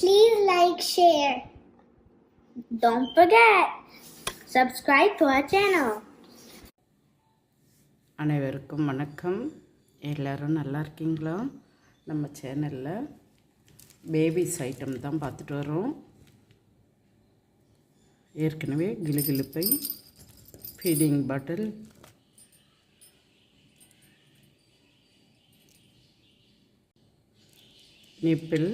Please like, share. Don't forget, subscribe to our channel. அனைவருக்கும் வணக்கம். எல்லோரும் நல்லா இருக்கீங்களா? நம்ம சேனலில் பேபிஸ் ஐட்டம் தான் பார்த்துட்டு வரோம். ஏற்கனவே கிளுகிளுப்பை ஃபீடிங் பாட்டில் நிப்பிள்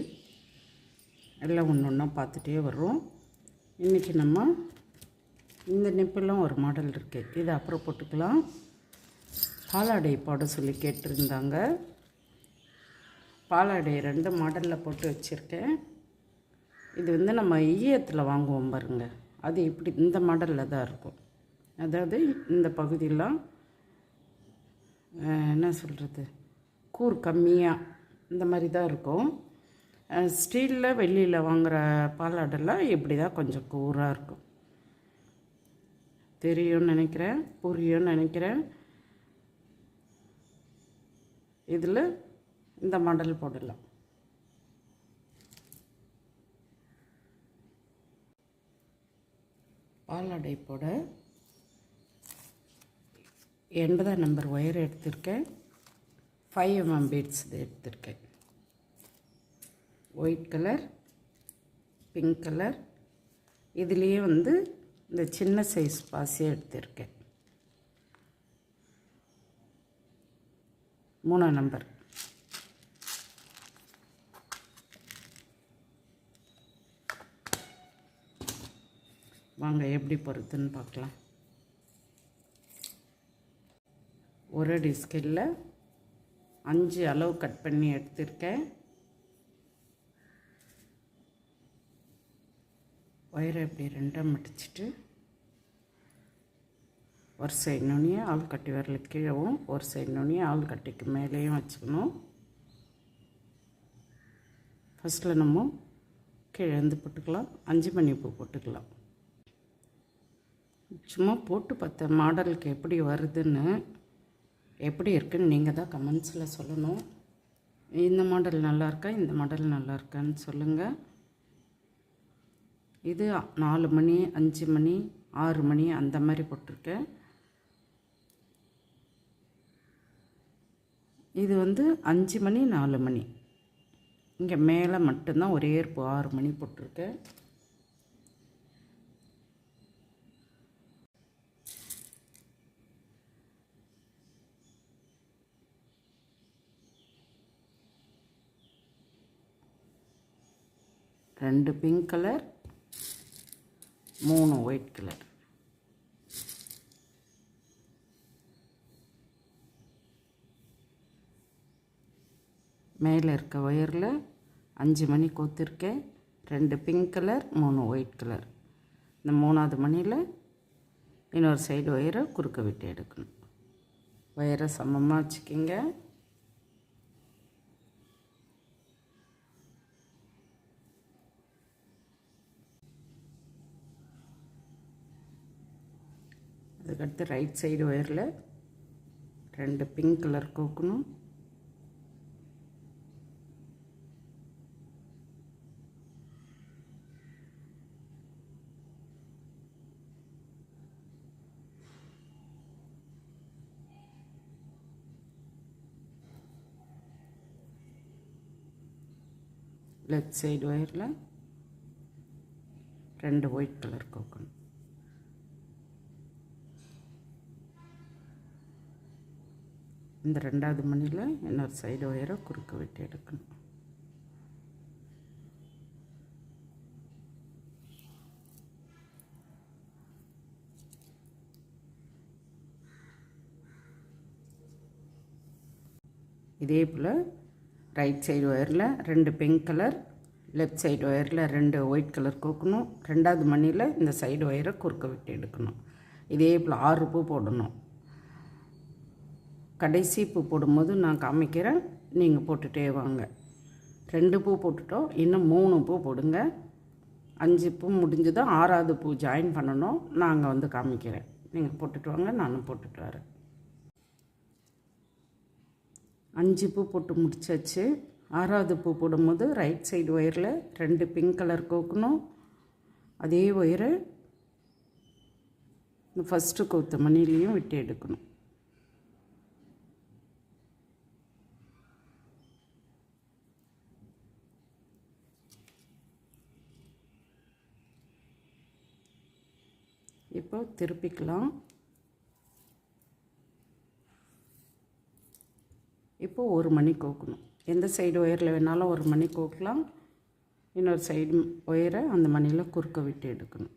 எல்லாம் ஒன்று ஒன்றா பார்த்துட்டே வர்றோம். இன்றைக்கி நம்ம இந்த நெப்பெல்லாம் ஒரு மாடல் இருக்குது இதை அப்புறம் போட்டுக்கலாம். பாலாடை போட சொல்லி கேட்டிருந்தாங்க. பாலாடை ரெண்டு மாடலில் போட்டு வச்சுருக்கேன். இது வந்து நம்ம ஈயத்தில் வாங்குவோம் பாருங்க. அது இப்படி இந்த மாடலில் தான் இருக்கும். அதாவது இந்த பகுதியெலாம் என்ன சொல்கிறது கூர் கம்மியாக இந்த மாதிரி தான் இருக்கும். ஸ்டீலில் வெள்ளியில் வாங்குகிற பாலாடெல்லாம் இப்படி தான் கொஞ்சம் கூராக இருக்கும். தெரியும்னு நினைக்கிறேன் புரியும்னு நினைக்கிறேன். இதில் இந்த மாடல் போடலாம். பாலாடை போட எண்பதாம் நம்பர் ஒயர் எடுத்திருக்கேன். ஃபைவ் எம்எம் பீட்ஸ் எடுத்திருக்கேன். White colour pink colour. இதுலேயே வந்து இந்த சின்ன சைஸ் பாசியை எடுத்திருக்கேன். மூணாம் நம்பர். வாங்க எப்படி பொறுத்துன்னு பார்க்கலாம். ஒரு அடி ஸ்கேலில் அஞ்சு அளவு கட் பண்ணி எடுத்திருக்கேன். ஒயரை இப்படி ரெண்டாக மடிச்சிட்டு ஒரு சைடு நுனியை ஆள் கட்டி வரல கீழவும் ஒரு சைடு நுனியை ஆள் கட்டிக்கு மேலேயும் வச்சுக்கணும். ஃபஸ்ட்டில் நம்ம கீழே இருந்து போட்டுக்கலாம். அஞ்சு மணி பூ போட்டுக்கலாம். சும்மா போட்டு பார்த்த மாடலுக்கு எப்படி வருதுன்னு எப்படி இருக்குன்னு நீங்கள் தான் கமெண்ட்ஸில் சொல்லணும். இந்த மாடல் நல்லா இருக்கா? இந்த மாடல் நல்லா இருக்கான்னு சொல்லுங்கள் இது நாலு மணி அஞ்சு மணி ஆறு மணி அந்த மாதிரி போட்டிருக்கேன் இது வந்து அஞ்சு மணி நாலு மணி. இங்கே மேலே மட்டும்தான் ஒரே இருப்பு ஆறு மணி போட்டிருக்கேன் ரெண்டு பிங்க் கலர் மூணு ஒயிட் கலர் மேலே இருக்க ஒயரில் அஞ்சு மணி கோத்திருக்கேன். ரெண்டு பிங்க் கலர் மூணு ஒயிட் கலர் இந்த மூணாவது மணியில் இன்னொரு சைடு ஒயரை குறுக்க விட்டு எடுக்கணும். ஒயரை சமமாக வச்சுக்கிங்க. அதுக்கடுத்து ரைட் சைடு ஒயரில் ரெண்டு பிங்க் கலர் கோக்கணும். லெஃப்ட் சைடு ஒயரில் ரெண்டு ஒயிட் கலர் கோக்கணும். இந்த ரெண்டாவது மணியில் இன்னொரு சைடு ஒயரை குறுக்கு விட்டு எடுக்கணும். இதே போல் ரைட் சைடு ஒயரில் ரெண்டு பிங்க் கலர் லெஃப்ட் சைடு ஒயரில் ரெண்டு ஒயிட் கலர் கோக்கணும். ரெண்டாவது மணியில் இந்த சைடு ஒயரை குறுக்க விட்டு எடுக்கணும். இதே போல் ஆறு பூ போடணும். கடைசி பூ போடும்போது நான் காமிக்கிறேன். நீங்கள் போட்டுகிட்டே வாங்க. ரெண்டு பூ போட்டுட்டோம். இன்னும் மூணு பூ போடுங்க. அஞ்சு பூ முடிஞ்சதும் ஆறாவது பூ ஜாயின் பண்ணணும். நாங்கள் வந்து காமிக்கிறேன். நீங்கள் போட்டுட்டு வாங்க. நானும் போட்டுட்டு வரேன். அஞ்சு பூ போட்டு முடிச்சாச்சு. ஆறாவது பூ போடும்போது ரைட் சைடு ஒயரில் ரெண்டு பிங்க் கலர் கோக்கணும். அதே ஒயரை இந்த ஃபஸ்ட்டு கோத்த மணிலையும் விட்டு எடுக்கணும். இப்போ திருப்பிக்கலாம். இப்போ ஒரு மணி கோக்கணும். எந்த சைடு ஒயரில் வேணாலும் ஒரு மணி கோக்கலாம். இன்னொரு சைடு ஒயரை அந்த மணியில் குறுக்க விட்டு எடுக்கணும்.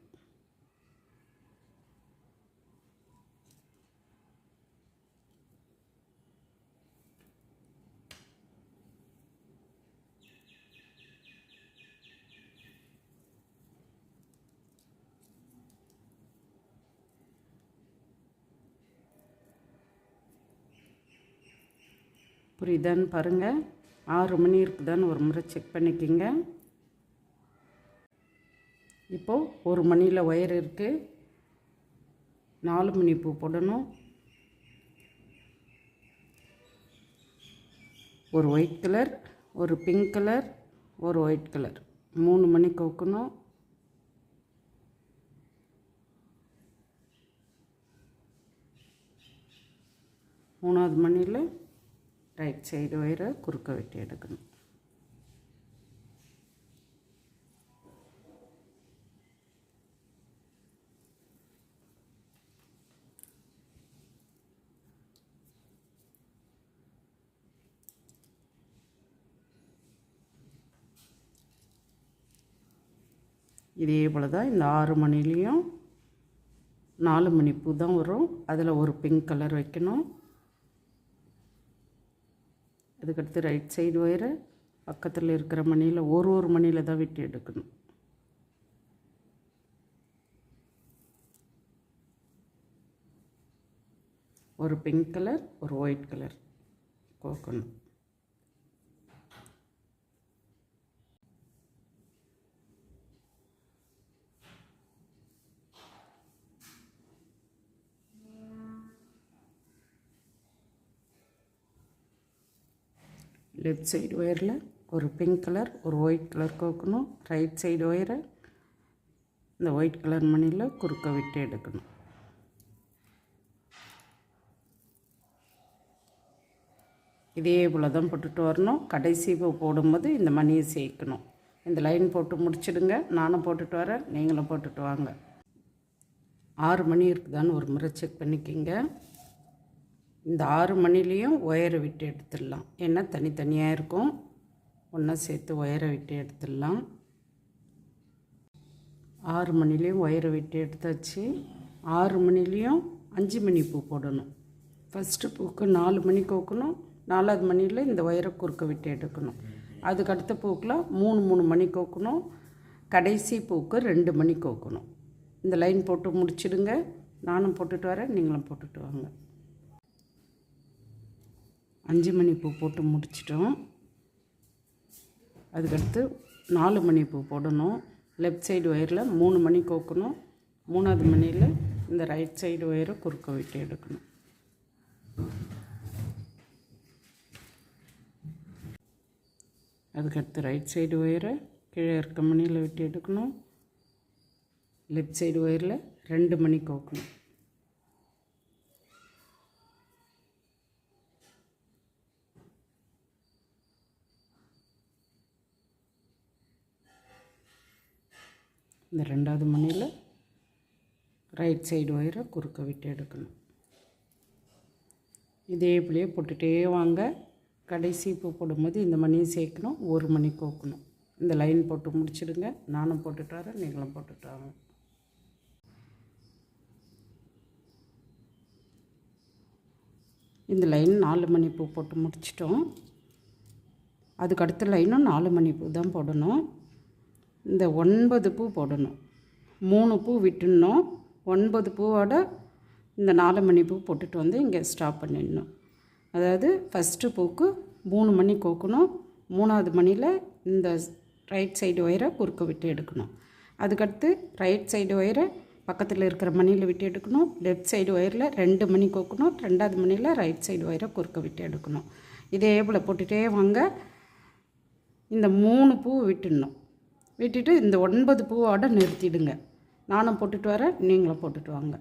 புரியுதான்னு பாருங்கள் ஆறு மணி இருக்குதான்னு ஒரு முறை செக் பண்ணிக்கிங்க. இப்போது ஒரு மணியில் ஒயர் இருக்குது நாலு மணி பூ போடணும். ஒரு ஒயிட் கலர் ஒரு பிங்க் கலர் ஒரு ஒயிட் கலர் மூணு மணி கோக்கணும். மூணாவது மணியில் ரைட் சைடு ஒயரை குறுக்க வெட்டி எடுக்கணும் இதே போல் தான் இந்த ஆறு மணிலையும் நாலு மணி பூ தான் வரும் அதில் ஒரு பிங்க் கலர் வைக்கணும் அதுக்கடுத்து ரைட் சைடு ஒயரை பக்கத்தில் இருக்கிற மணியில் ஒரு ஒரு மணியில் தான் விட்டு எடுக்கணும். ஒரு பிங்க் கலர் ஒரு ஒயிட் கலர் கோக்கணும். லெஃப்ட் சைடு ஒயரில் ஒரு பிங்க் கலர் ஒரு ஒயிட் கலர் கோக்கணும். ரைட் சைடு ஒயரை இந்த ஒயிட் கலர் மணியில் குறுக்க விட்டு எடுக்கணும். இதே போல் தான் போட்டுட்டு வரணும். கடைசி போடும்போது இந்த மணியை சேர்க்கணும். இந்த லைன் போட்டு முடிச்சிடுங்க. நானும் போட்டுட்டு வரேன். நீங்களும் போட்டுட்டு வாங்க. ஆறு மணி இருக்குதான்னு ஒரு முறை செக் பண்ணிக்கிங்க. இந்த ஆறு மணிலேயும் ஒயரை விட்டு எடுத்துடலாம். ஏன்னா தனித்தனியாக இருக்கும். ஒன்றா சேர்த்து ஒயரை விட்டு எடுத்துடலாம். ஆறு மணிலேயும் ஒயரை விட்டு எடுத்தாச்சு. ஆறு மணிலேயும் அஞ்சு மணி பூ போடணும். ஃபஸ்ட்டு பூக்கு நாலு மணி கோக்கணும். நாலாவது மணியில் இந்த ஒயரை குறுக்க விட்டு எடுக்கணும். அதுக்கடுத்த பூக்கெலாம் மூணு மூணு மணி கோக்கணும். கடைசி பூக்கு ரெண்டு மணி கோக்கணும். இந்த லைன் போட்டு முடிச்சிடுங்க. நானும் போட்டுட்டு வரேன். நீங்களும் போட்டுட்டு வாங்க. அஞ்சு மணி பூ போட்டு முடிச்சிட்டோம். அதுக்கடுத்து நாலு மணி பூ போடணும். லெஃப்ட் சைடு ஒயரில் மூணு மணி கோக்கணும். மூணாவது மணியில் இந்த ரைட் சைடு ஒயரை குறுக்க விட்டு எடுக்கணும். அதுக்கடுத்து ரைட் சைடு ஒயரை கீழே இருக்க மணியில் விட்டு எடுக்கணும். லெஃப்ட் சைடு ஒயரில் ரெண்டு மணி கோக்கணும். இந்த ரெண்டாவது மணியில் ரைட் சைடு ஒயரை குறுக்க விட்டு எடுக்கணும். இதே இப்படியே போட்டுகிட்டே வாங்க. கடைசி பூ போடும்போது இந்த மணியை சேர்க்கணும். ஒரு மணி கோக்கணும். இந்த லைன் போட்டு முடிச்சிடுங்க. நானும் போட்டுட்டு வரேன். நீங்களும் போட்டுட்டு வாங்க. இந்த லைன் நாலு மணி பூ போட்டு முடிச்சிட்டோம். அதுக்கு அடுத்த லைனும் நாலு மணி பூ தான் போடணும். இந்த ஒன்பது பூ போடணும். மூணு பூ விட்டுடணும் ஒன்பது பூவோட இந்த நாலு மணி பூ போட்டுட்டு வந்து இங்கே ஸ்டாப் பண்ணிடணும். அதாவது ஃபஸ்ட்டு பூக்கு மூணு மணி கோக்கணும். மூணாவது மணியில் இந்த ரைட் சைடு ஒயரை குறுக்க விட்டு எடுக்கணும். அதுக்கடுத்து ரைட் சைடு ஒயரை பக்கத்தில் இருக்கிற மணியில் விட்டு எடுக்கணும். லெஃப்ட் சைடு ஒயரில் ரெண்டு மணி கோக்கணும். ரெண்டாவது மணியில் ரைட் சைடு ஒயரை குறுக்க விட்டு எடுக்கணும். இதே போல் போட்டுகிட்டே வாங்க. இந்த மூணு பூ விட்டுடணும். வெட்டிட்டு இந்த ஒன்பது பூவோட நிறுத்திடுங்க. நானும் போட்டுட்டு வரேன் நீங்களும் போட்டுட்டு வாங்க.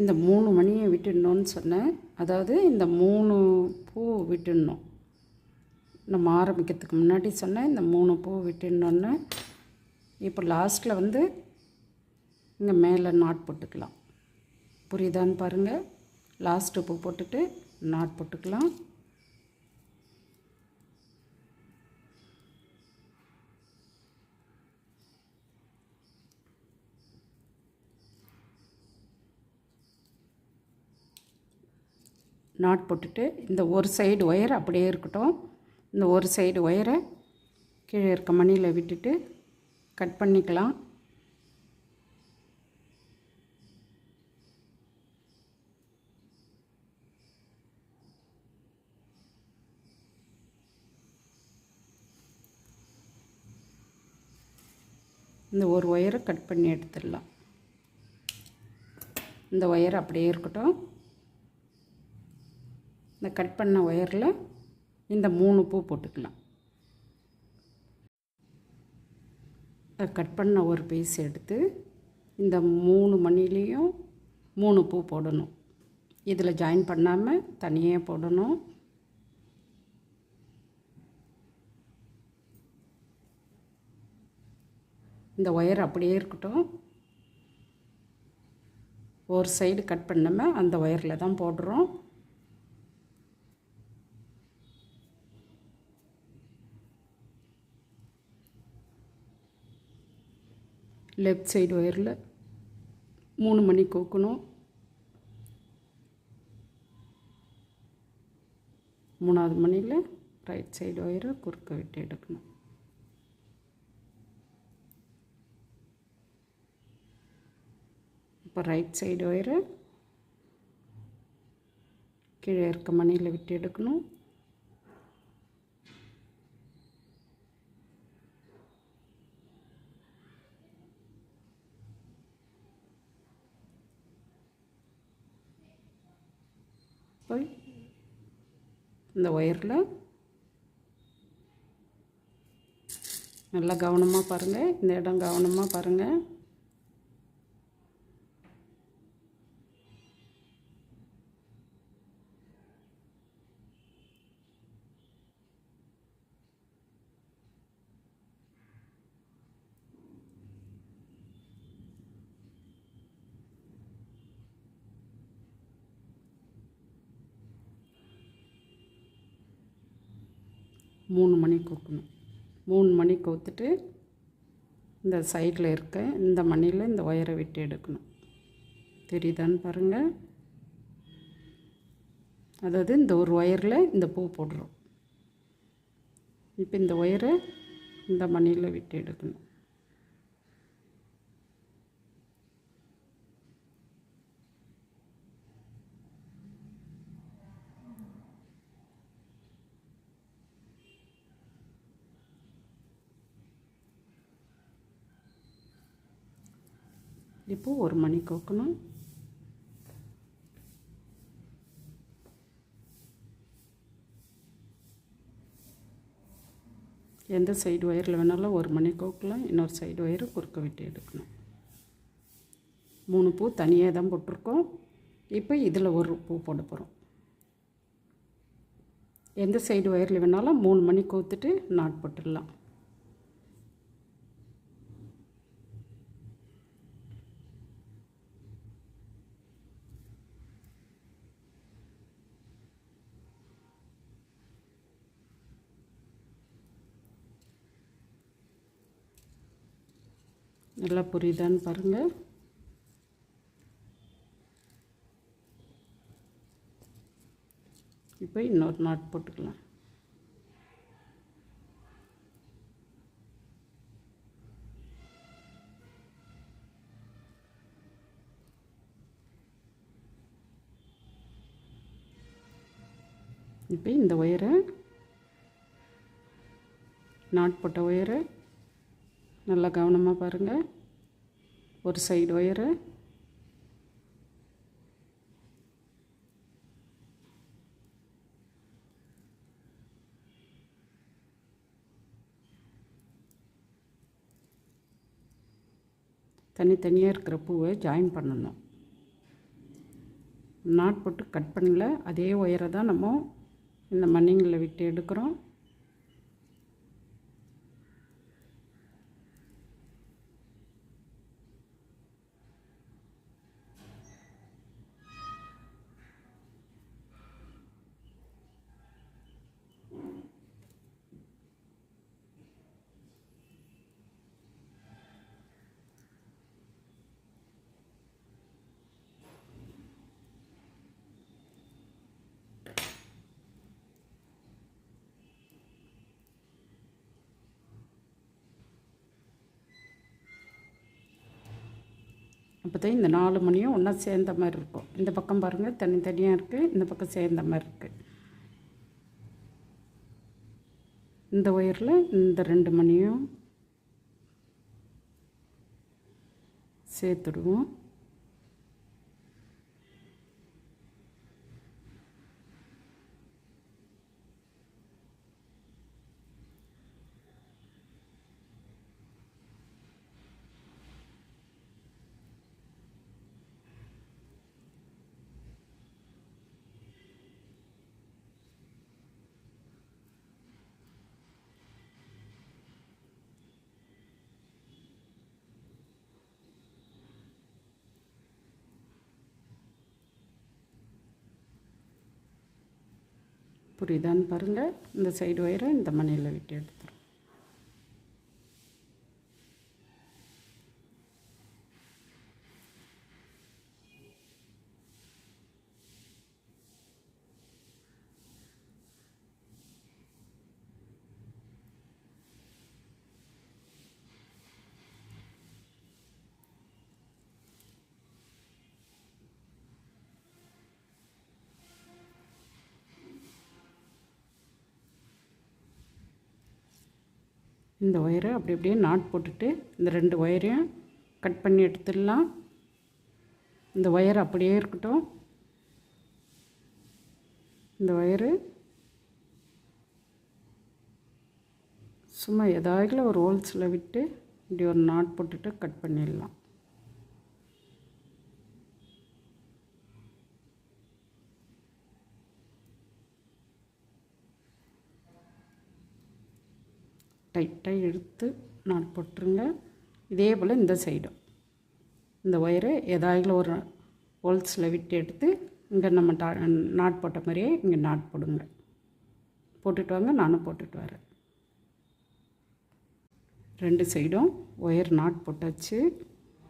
இந்த மூணு மணியை விட்டுடணும்னு சொன்னேன். அதாவது இந்த மூணு பூ விட்டுடணும். நம்ம ஆரம்பிக்கிறதுக்கு முன்னாடி சொன்னேன் இந்த மூணு பூ விட்டுடணுன்னு இப்போ லாஸ்ட்டில் வந்து இங்கே மேலே நாட் போட்டுக்கலாம். புரியுதான்னு பாருங்கள் லாஸ்ட்டு பூ போட்டுட்டு நாட் போட்டுக்கலாம். நாட் போட்டுட்டு இந்த ஒரு சைடு ஒயர் அப்படியே இருக்கட்டும். இந்த ஒரு சைடு ஒயரை கீழே இருக்க மணியில் விட்டுட்டு கட் பண்ணிக்கலாம். இந்த ஒரு ஒயரை கட் பண்ணி எடுத்துடலாம். இந்த ஒயர் அப்படியே இருக்கட்டும். இந்த கட் பண்ண ஒயரில் இந்த மூணு பூ போட்டுக்கலாம். கட் பண்ண ஒரு பீஸ் எடுத்து இந்த மூணு மணிலையும் மூணு பூ போடணும். இதில் ஜாயின் பண்ணாமல் தனியாக போடணும். இந்த ஒயர் அப்படியே இருக்கட்டும். ஒரு சைடு கட் பண்ணாமல் அந்த ஒயரில் தான் போடுறோம். லெஃப்ட் சைடு ஒயரில் மூணு மணி கோக்கணும். மூணாவது மணியில் ரைட் சைடு ஒயரை குறுக்க விட்டு எடுக்கணும். இப்போ ரைட் சைடு ஒயரை கீழே இருக்க மணியில் விட்டு எடுக்கணும். போய் இந்த ஒயரில் நல்லா கவனமாக பாருங்கள் இந்த இடம் கவனமாக பாருங்கள் மூணு மணி கோக்கணும். மூணு மணி கோத்துட்டு இந்த சைடில் இருக்க இந்த மணியில் இந்த ஒயரை விட்டு எடுக்கணும். தெரியுதான்னு பாருங்கள் அதாவது இந்த ஒரு ஒயரில் இந்த பூ போடுறோம். இப்போ இந்த ஒயரை இந்த மணியில் விட்டு எடுக்கணும். இப்போ ஒரு மணி கோக்கணும். எந்த சைடு ஒயரில் வேணாலும் ஒரு மணி கோக்கலாம் இன்னொரு சைடு ஒயரு குறுக்க விட்டு எடுக்கணும். மூணு பூ தனியாக தான் போட்டிருக்கோம். இப்போ இதில் ஒரு பூ போட போகிறோம் எந்த சைடு ஒயரில் வேணாலும் மூணு மணி கோத்துட்டு நாட் போட்டுடலாம். நல்லா புரியுதான்னு பாருங்கள் இப்போ இன்னொரு நாட் போட்டுக்கலாம். இப்போ இந்த ஒயரை நாட் போட்ட ஒயரை நல்லா கவனமாக பாருங்கள் ஒரு சைடு ஒயரு தனித்தனியாக இருக்கிற பூவை ஜாயின் பண்ணணும். நாட் போட்டு கட் பண்ணல. அதே ஒயரை தான் நம்ம இந்த மண்ணிங்களை விட்டு எடுக்கிறோம். அப்போ தான் இந்த நாலு மணியும் ஒன்றா சேர்ந்த மாதிரி இருக்கும். இந்த பக்கம் பாருங்கள் தனித்தனியாக இருக்குது இந்த பக்கம் சேர்ந்த மாதிரி இருக்குது இந்த ஒயரில் இந்த ரெண்டு மணியும் சேர்த்துடுவோம். புரியுதான்னு பாருங்கள் இந்த சைடு ஒயரை இந்த மணியில் விட்டு இந்த ஒயரை அப்படி அப்படியே நாட் போட்டுட்டு இந்த ரெண்டு ஒயரையும் கட் பண்ணி எடுத்துடலாம். இந்த ஒயர் அப்படியே இருக்கட்டும். இந்த ஒயரு சும்மா ஏதாவது ஒரு ஹோல்ஸில் விட்டு இப்படி ஒரு நாட் போட்டுட்டு கட் பண்ணிடலாம். டைட்டாக இழுத்து நாட் போட்டுருங்க. இதே போல் இந்த சைடும் இந்த ஒயரை ஏதாவது ஒரு ஹோல்ஸில் விட்டு எடுத்து இங்கே நம்ம டா நாட் போட்ட மாதிரியே இங்கே நாட் போடுங்க. போட்டுட்டு வாங்க நானும் போட்டுட்டு வரேன். ரெண்டு சைடும் ஒயர் நாட் போட்டாச்சு.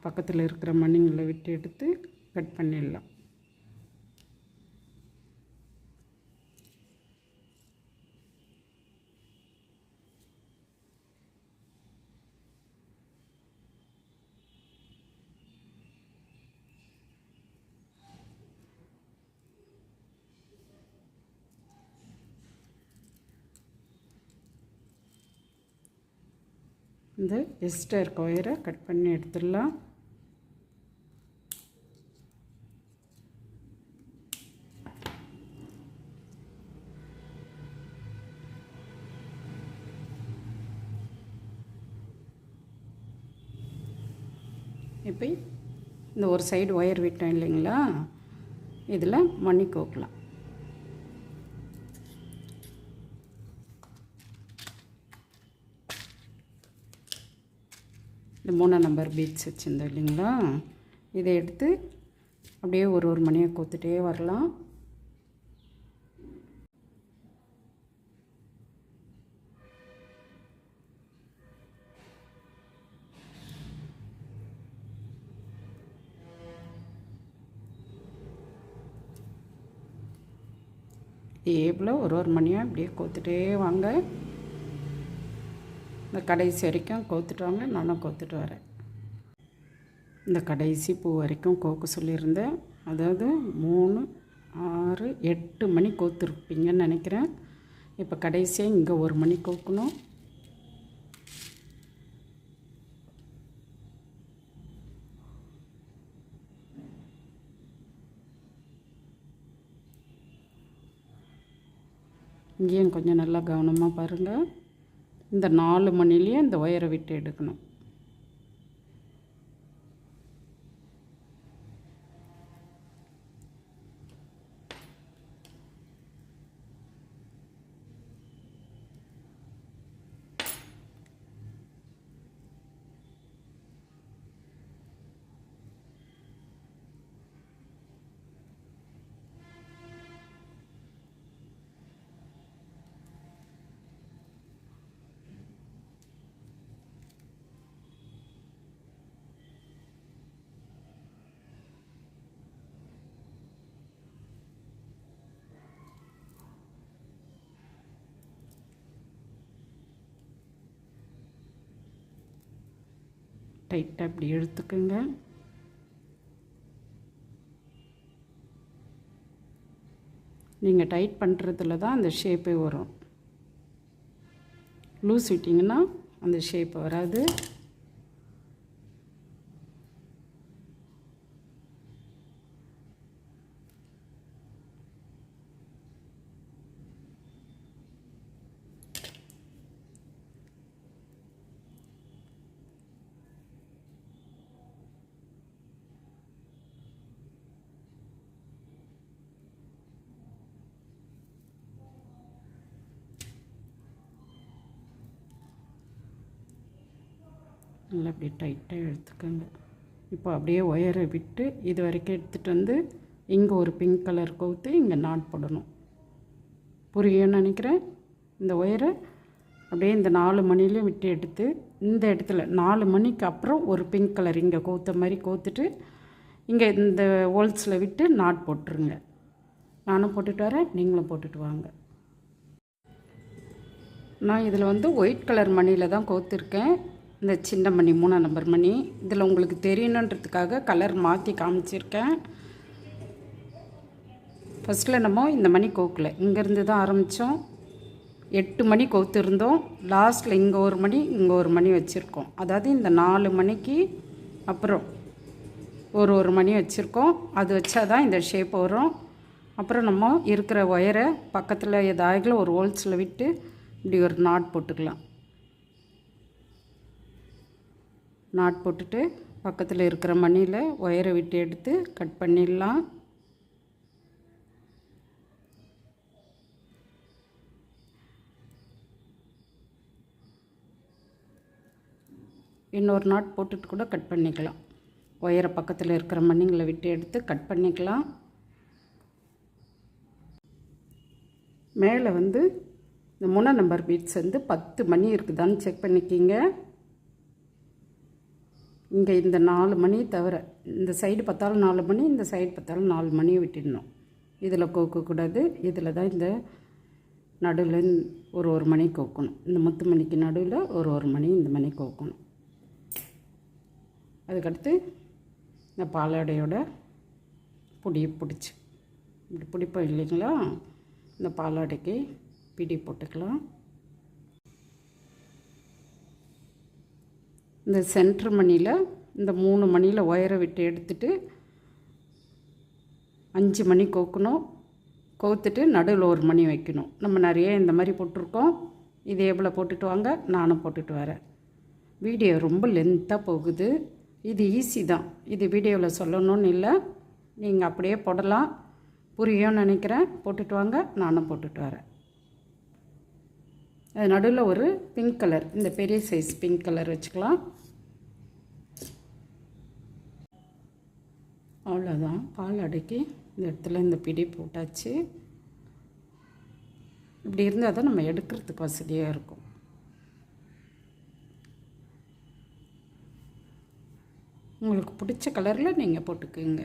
பக்கத்தில் இருக்கிற மண்ணிங்களை விட்டு எடுத்து கட் பண்ணிடலாம். இந்த எக்ஸ்ட்ரா இருக்க ஒயரை கட் பண்ணி எடுத்துடலாம். இப்போ இந்த ஒரு சைடு ஒயர் விட்டோம் இல்லைங்களா? இதில் மணி கோக்கலாம் இந்த மூணாம் நம்பர் பீட்ஸ் வச்சுருந்தோம் இல்லைங்களா? இதை எடுத்து அப்படியே ஒரு ஒரு மணியாக கோத்துட்டே வரலாம். இதே போல் ஒரு ஒரு மணியாக அப்படியே கோத்துட்டே வாங்க. இந்த கடைசி வரைக்கும் கோத்துட்டு வாங்க. நானும் கோத்துட்டு வரேன். இந்த கடைசி பூ வரைக்கும் கோக்க சொல்லியிருந்தேன். அதாவது மூணு ஆறு எட்டு மணி கோத்துருப்பீங்கன்னு நினைக்கிறேன். இப்போ கடைசியாக இங்கே ஒரு மணி கோக்கணும். இங்கேயும் கொஞ்சம் நல்லா கவனமாக பாருங்கள் இந்த நாலு மணிலேயே இந்த ஒயரை விட்டு எடுக்கணும். டைட்டாக இப்படி எடுத்துக்கோங்க. நீங்கள் டைட் பண்ணுறதுல தான் அந்த ஷேப்பே வரும். லூஸ் விட்டிங்கன்னா அந்த ஷேப் வராது. நல்லா அப்படியே டைட்டாக எடுத்துக்கோங்க. இப்போ அப்படியே ஒயரை விட்டு இது வரைக்கும் எடுத்துகிட்டு வந்து இங்கே ஒரு பிங்க் கலர் கவுத்து இங்கே நாட் போடணும். புரியும்னு நினைக்கிறேன்? இந்த ஒயரை அப்படியே இந்த நாலு மணிலையும் விட்டு எடுத்து இந்த இடத்துல நாலு மணிக்கு அப்புறம் ஒரு பிங்க் கலர் இங்கே கோத்த மாதிரி கோத்துட்டு இங்கே இந்த ஹோல்ஸில் விட்டு நாட் போட்டுருங்க. நானும் போட்டுட்டு வரேன் நீங்களும் போட்டுட்டு வாங்க. நான் இதில் வந்து ஒயிட் கலர் மணியில் தான் கோத்துருக்கேன் இந்த சின்ன மணி மூணாம் நம்பர் மணி. இதில் உங்களுக்கு தெரியணுன்றதுக்காக கலர் மாற்றி காமிச்சிருக்கேன். ஃபஸ்ட்டில் நம்ம இந்த மணி கோக்கில். இங்கேருந்து தான் ஆரம்பித்தோம் எட்டு மணி கோத்துருந்தோம். லாஸ்ட்டில் இங்கே ஒரு மணி இங்கே ஒரு மணி வச்சுருக்கோம். அதாவது இந்த நாலு மணிக்கு அப்புறம் ஒரு ஒரு மணி வச்சுருக்கோம். அது வச்சா தான் இந்த ஷேப் வரும். அப்புறம் நம்ம இருக்கிற ஒயரை பக்கத்தில் ஏதாவது ஒரு ஹோல்ஸில் விட்டு இப்படி ஒரு நாட் போட்டுக்கலாம். நாட் போட்டுட்டு பக்கத்தில் இருக்கிற மணியில் ஒயரை விட்டு எடுத்து கட் பண்ணிடலாம். இன்னொரு நாட் போட்டுட்டு கூட கட் பண்ணிக்கலாம். ஒயரை பக்கத்தில் இருக்கிற மணிங்களை விட்டு எடுத்து கட் பண்ணிக்கலாம். மேலே வந்து இந்த முனை நம்பர் பீட்ஸ் வந்து பத்து மணி இருக்குதான்னு செக் பண்ணிக்கிங்க. இங்கே இந்த நாலு மணி தவிர இந்த சைடு பார்த்தாலும் நாலு மணி இந்த சைடு பார்த்தாலும் நாலு மணியை விட்டுடணும். இதில் கோக்கக்கூடாது. இதில் தான் இந்த நடுவில் ஒரு ஒரு மணி கோக்கணும். இந்த முத்து மணிக்கு நடுவில் ஒரு ஒரு மணி இந்த மணி கோக்கணும். அதுக்கடுத்து இந்த பாலாடையோட பொடியை பிடிச்சி. இப்படி பிடிப்போம் இல்லைங்களா? இந்த பாலாடைக்கு பிடி போட்டுக்கலாம். இந்த சென்ட்ரு மணியில் இந்த மூணு மணியில் ஒயரை விட்டு எடுத்துட்டு அஞ்சு மணி கோக்கணும். கோத்துட்டு நடுவில் ஒரு மணி வைக்கணும். நம்ம நிறைய இந்த மாதிரி போட்டிருக்கோம். இதே போல் போட்டுட்டு வாங்க? நானும் போட்டுட்டு வரேன். வீடியோ ரொம்ப லென்த்தாக போகுது. இது ஈஸி தான். இது வீடியோவில் சொல்லணும்னு இல்லை. நீங்கள் அப்படியே போடலாம். புரியும்னு நினைக்கிறேன். போட்டுட்டு வாங்க. நானும் போட்டுட்டு வரேன். அது நடுவில் ஒரு பிங்க் கலர் இந்த பெரிய சைஸ் பிங்க் கலர் வச்சுக்கலாம். அவ்வளோதான் பால் அடக்கி இந்த இடத்துல இந்த பிடி போட்டாச்சு. இப்படி இருந்தால் தான் நம்ம எடுக்கிறதுக்கு வசதியாக இருக்கும். உங்களுக்கு பிடிச்ச கலரில் நீங்கள் போட்டுக்குங்க.